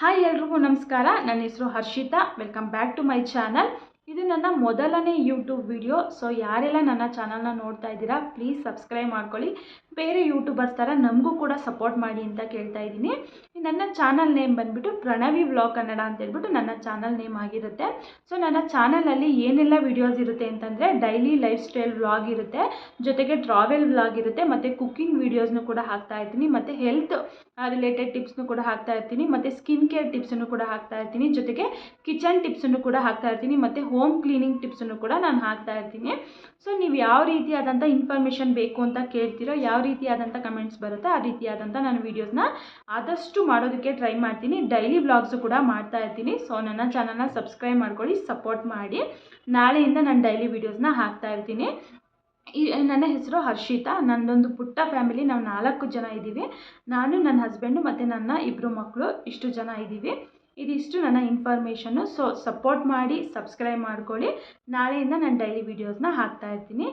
Hi ಎಲ್ರಿಗೂ ನಮಸ್ಕಾರ. ನನ್ನ ಹೆಸರು Harshita. Welcome back to my channel ಇದು ನನ್ನ ಮೊದಲನೇ ಯೂಟ್ಯೂಬ್ ವಿಡಿಯೋ ಸೊ ಯಾರೆಲ್ಲ ನನ್ನ ಚಾನಲ್ನ ನೋಡ್ತಾ ಇದ್ದೀರಾ ಪ್ಲೀಸ್ ಸಬ್ಸ್ಕ್ರೈಬ್ ಮಾಡ್ಕೊಳ್ಳಿ. ಬೇರೆ ಯೂಟ್ಯೂಬರ್ಸ್ ಥರ ನಮಗೂ ಕೂಡ ಸಪೋರ್ಟ್ ಮಾಡಿ ಅಂತ ಕೇಳ್ತಾ ಇದ್ದೀನಿ. ನನ್ನ ಚಾನಲ್ ನೇಮ್ ಬಂದುಬಿಟ್ಟು ಪ್ರಣವಿ ವ್ಲಾಗ್ ಕನ್ನಡ ಅಂತ ಹೇಳ್ಬಿಟ್ಟು ನನ್ನ ಚಾನಲ್ ನೇಮ್ ಆಗಿರುತ್ತೆ. ಸೊ ನನ್ನ ಚಾನಲಲ್ಲಿ ಏನೆಲ್ಲ ವಿಡಿಯೋಸ್ ಇರುತ್ತೆ ಅಂತಂದರೆ ಡೈಲಿ ಲೈಫ್ ಸ್ಟೈಲ್ ವ್ಲಾಗ್ ಇರುತ್ತೆ, ಜೊತೆಗೆ ಟ್ರಾವೆಲ್ ವ್ಲಾಗ್ ಇರುತ್ತೆ, ಮತ್ತು ಕುಕ್ಕಿಂಗ್ ವೀಡಿಯೋಸ್ನು ಕೂಡ ಹಾಕ್ತಾ ಇರ್ತೀನಿ, ಮತ್ತು ಹೆಲ್ತ್ ರಿಲೇಟೆಡ್ ಟಿಪ್ಸ್ನು ಕೂಡ ಹಾಕ್ತಾ ಇರ್ತೀನಿ, ಮತ್ತು ಸ್ಕಿನ್ ಕೇರ್ ಟಿಪ್ಸನ್ನು ಕೂಡ ಹಾಕ್ತಾ ಇರ್ತೀನಿ, ಜೊತೆಗೆ ಕಿಚನ್ ಟಿಪ್ಸನ್ನು ಕೂಡ ಹಾಕ್ತಾ ಇರ್ತೀನಿ, ಮತ್ತು ಕ್ಲೀನಿಂಗ್ ಟಿಪ್ಸನ್ನು ಕೂಡ ನಾನು ಹಾಕ್ತಾ ಇರ್ತೀನಿ. ಸೊ ನೀವು ಯಾವ ರೀತಿಯಾದಂಥ ಇನ್ಫಾರ್ಮೇಷನ್ ಬೇಕು ಅಂತ ಕೇಳ್ತೀರೋ, ಯಾವ ರೀತಿಯಾದಂಥ ಕಮೆಂಟ್ಸ್ ಬರುತ್ತೋ ಆ ರೀತಿಯಾದಂಥ ನಾನು ವೀಡಿಯೋಸ್ನ ಆದಷ್ಟು ಮಾಡೋದಕ್ಕೆ ಟ್ರೈ ಮಾಡ್ತೀನಿ. ಡೈಲಿ ವ್ಲಾಗ್ಸು ಕೂಡ ಮಾಡ್ತಾ ಇರ್ತೀನಿ. ಸೊ ನನ್ನ ಚಾನಲ್ನ ಸಬ್ಸ್ಕ್ರೈಬ್ ಮಾಡ್ಕೊಳ್ಳಿ ಸಪೋರ್ಟ್ ಮಾಡಿ. ನಾಳೆಯಿಂದ ನಾನು ಡೈಲಿ ವೀಡಿಯೋಸ್ನ ಹಾಕ್ತಾ ಇರ್ತೀನಿ. ಈ, ನನ್ನ ಹೆಸರು ಹರ್ಷಿತಾ. ನನ್ನದೊಂದು ಪುಟ್ಟ ಫ್ಯಾಮಿಲಿ ನಾವು ನಾಲ್ಕು ಜನ ಇದ್ದೀವಿ. ನಾನು, ನನ್ನ ಹಸ್ಬೆಂಡು ಮತ್ತು ನನ್ನ ಇಬ್ಬರು ಮಕ್ಕಳು ಇಷ್ಟು ಜನ ಇದ್ದೀವಿ. ಇದಿಷ್ಟು ನನ್ನ ಇನ್ಫಾರ್ಮೇಷನ್ನು ಸೊ ಸಪೋರ್ಟ್ ಮಾಡಿ ಸಬ್ಸ್ಕ್ರೈಬ್ ಮಾಡ್ಕೊಳ್ಳಿ. ನಾಳೆಯಿಂದ ನಾನು ಡೈಲಿ ವೀಡಿಯೋಸ್ನ ಹಾಕ್ತಾ ಇರ್ತೀನಿ.